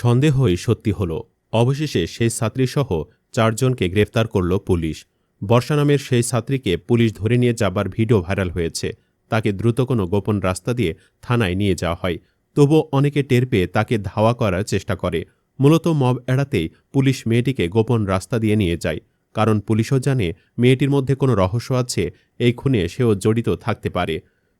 সন্দেহই সত্যি হল। অবশেষে সেই ছাত্রীসহ চারজনকে গ্রেফতার করল পুলিশ। বর্ষা নামের সেই ছাত্রীকে পুলিশ ধরে নিয়ে যাবার ভিডিও ভাইরাল হয়েছে। তাকে দ্রুত কোনো গোপন রাস্তা দিয়ে থানায় নিয়ে যাওয়া হয়। তবুও অনেকে টের পেয়ে তাকে ধাওয়া করার চেষ্টা করে। মূলত মব এড়াতেই পুলিশ মেয়েটিকে গোপন রাস্তা দিয়ে নিয়ে যায়। কারণ পুলিশও জানে মেয়েটির মধ্যে কোনো রহস্য আছে, এই খুনে সেও জড়িত থাকতে পারে।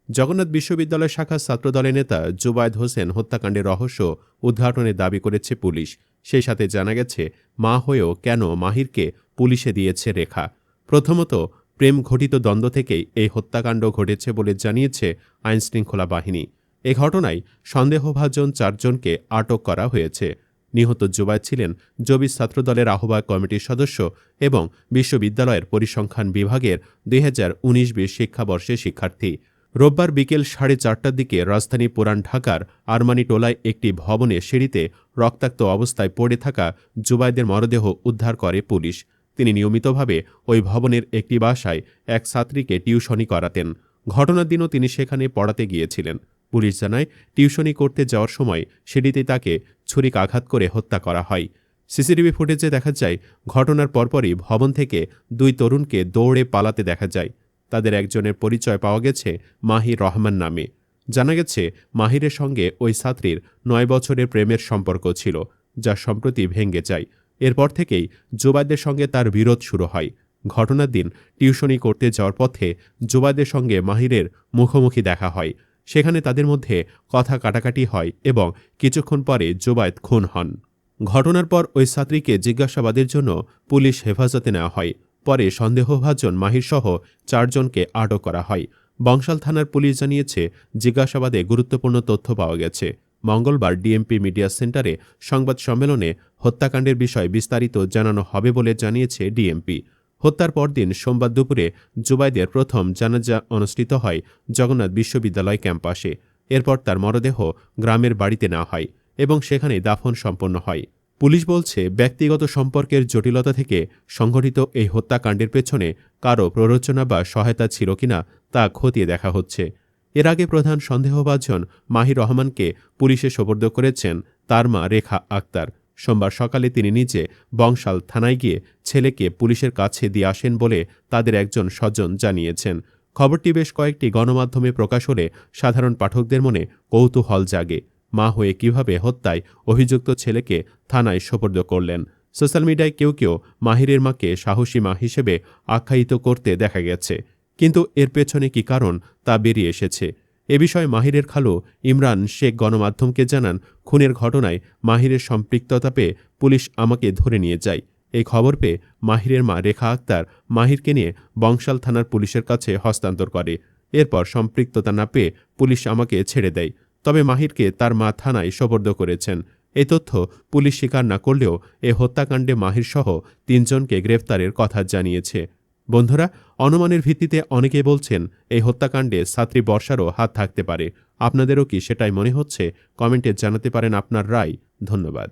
জগন্নাথ বিশ্ববিদ্যালয় শাখার ছাত্রদলের নেতা জুবায়দ হোসেন হত্যাকাণ্ডের রহস্য উদ্ঘাটনের দাবি করেছে পুলিশ। সেই সাথে জানা গেছে, মা হয়েও কেন মাহিরকে পুলিশে দিয়েছে রেখা। প্রথমত, প্রেম ঘটিত দ্বন্দ্ব থেকেই এই হত্যাকাণ্ড ঘটেছে বলে জানিয়েছে আইনশৃঙ্খলা বাহিনী। এ ঘটনায় সন্দেহভাজন চারজনকে আটক করা হয়েছে। নিহত জুবায়েদ ছিলেন জবিস ছাত্রদলের আহ্বায়ক কমিটির সদস্য এবং বিশ্ববিদ্যালয়ের পরিসংখ্যান বিভাগের দুই হাজার উনিশ বিশ শিক্ষাবর্ষের শিক্ষার্থী। রোববার বিকেল সাড়ে চারটার দিকে রাজধানী পুরান ঢাকার আরমানি টোলায় একটি ভবনে সিঁড়িতে রক্তাক্ত অবস্থায় পড়ে থাকা জুবাইদের মরদেহ উদ্ধার করে পুলিশ। তিনি নিয়মিতভাবে ওই ভবনের একটি বাসায় এক ছাত্রীকে টিউশনি করাতেন। ঘটনার দিনও তিনি সেখানে পড়াতে গিয়েছিলেন। পুলিশ জানায়, টিউশনি করতে যাওয়ার সময় সিঁড়িতে তাকে ছুরিক আঘাত করে হত্যা করা হয়। সিসিটিভি ফুটেজে দেখা যায়, ঘটনার পরপরই ভবন থেকে দুই তরুণকে দৌড়ে পালাতে দেখা যায়। তাদের একজনের পরিচয় পাওয়া গেছে মাহির রহমান নামে। জানা গেছে, মাহিরের সঙ্গে ওই ছাত্রীর নয় বছরের প্রেমের সম্পর্ক ছিল, যা সম্প্রতি ভেঙে যায়। এরপর থেকেই জোবাইদের সঙ্গে তার বিরোধ শুরু হয়। ঘটনার দিন টিউশনি করতে যাওয়ার পথে জোবাইদের সঙ্গে মাহিরের মুখোমুখি দেখা হয়। সেখানে তাদের মধ্যে কথা কাটাকাটি হয় এবং কিছুক্ষণ পরে জোবায়েদ খুন হন। ঘটনার পর ওই ছাত্রীকে জিজ্ঞাসাবাদের জন্য পুলিশ হেফাজতে নেওয়া হয়। পরে সন্দেহভাজন মাহিরসহ চারজনকে আটক করা হয়। বংশাল থানার পুলিশ জানিয়েছে, জিজ্ঞাসাবাদে গুরুত্বপূর্ণ তথ্য পাওয়া গেছে। মঙ্গলবার ডিএমপি মিডিয়া সেন্টারে সংবাদ সম্মেলনে হত্যাকাণ্ডের বিষয়ে বিস্তারিত জানানো হবে বলে জানিয়েছে ডিএমপি। হত্যার পরদিন সোমবার দুপুরে জুবাইদের প্রথম জানাজা অনুষ্ঠিত হয় জগন্নাথ বিশ্ববিদ্যালয় ক্যাম্পাসে। এরপর তার মরদেহ গ্রামের বাড়িতে নেওয়া হয় এবং সেখানে দাফন সম্পন্ন হয়। পুলিশ বলছে, ব্যক্তিগত সম্পর্কের জটিলতা থেকে সংঘটিত এই হত্যাকাণ্ডের পেছনে কারও প্ররোচনা বা সহায়তা ছিল কিনা তা খতিয়ে দেখা হচ্ছে। এর আগে প্রধান সন্দেহভাজন মাহির রহমানকে পুলিশে সোপর্দ করেছেন তার মা রেখা আক্তার। সোমবার সকালে তিনি নিজে বংশাল থানায় গিয়ে ছেলেকে পুলিশের কাছে দিয়ে আসেন বলে তাদের একজন স্বজন জানিয়েছেন। খবরটি বেশ কয়েকটি গণমাধ্যমে প্রকাশ হলে সাধারণ পাঠকদের মনে কৌতূহল জাগে। মা হয়ে কীভাবে হত্যায় অভিযুক্ত ছেলেকে থানায় সোপর্দ করলেন। সোশ্যাল মিডিয়ায় কেউ কেউ মাহিরের মাকে সাহসী মা হিসেবে আখ্যায়িত করতে দেখা গেছে। কিন্তু এর পেছনে কি কারণ তা বেরিয়ে এসেছে। এ বিষয়ে মাহিরের খালু ইমরান শেখ গণমাধ্যমকে জানান, খুনের ঘটনায় মাহিরের সম্পৃক্ততা পেয়ে পুলিশ আমাকে ধরে নিয়ে যায়। এই খবর পেয়ে মাহিরের মা রেখা আক্তার মাহিরকে নিয়ে বংশাল থানার পুলিশের কাছে হস্তান্তর করে। এরপর সম্পৃক্ততা না পেয়ে পুলিশ আমাকে ছেড়ে দেয়। তবে মাহিরকে তার মা থানায় সোপর্দ করেছেন। এ তথ্য পুলিশ স্বীকার না করলেও এ হত্যাকাণ্ডে মাহির সহ তিনজনকে গ্রেফতারের কথা জানিয়েছে। বন্ধুরা, অনুমানের ভিত্তিতে অনেকে বলছেন, এই হত্যাকাণ্ডে ছাত্রী বর্ষারও হাত থাকতে পারে। আপনাদেরও কি সেটাই মনে হচ্ছে? কমেন্টে জানাতে পারেন আপনার রায়। ধন্যবাদ।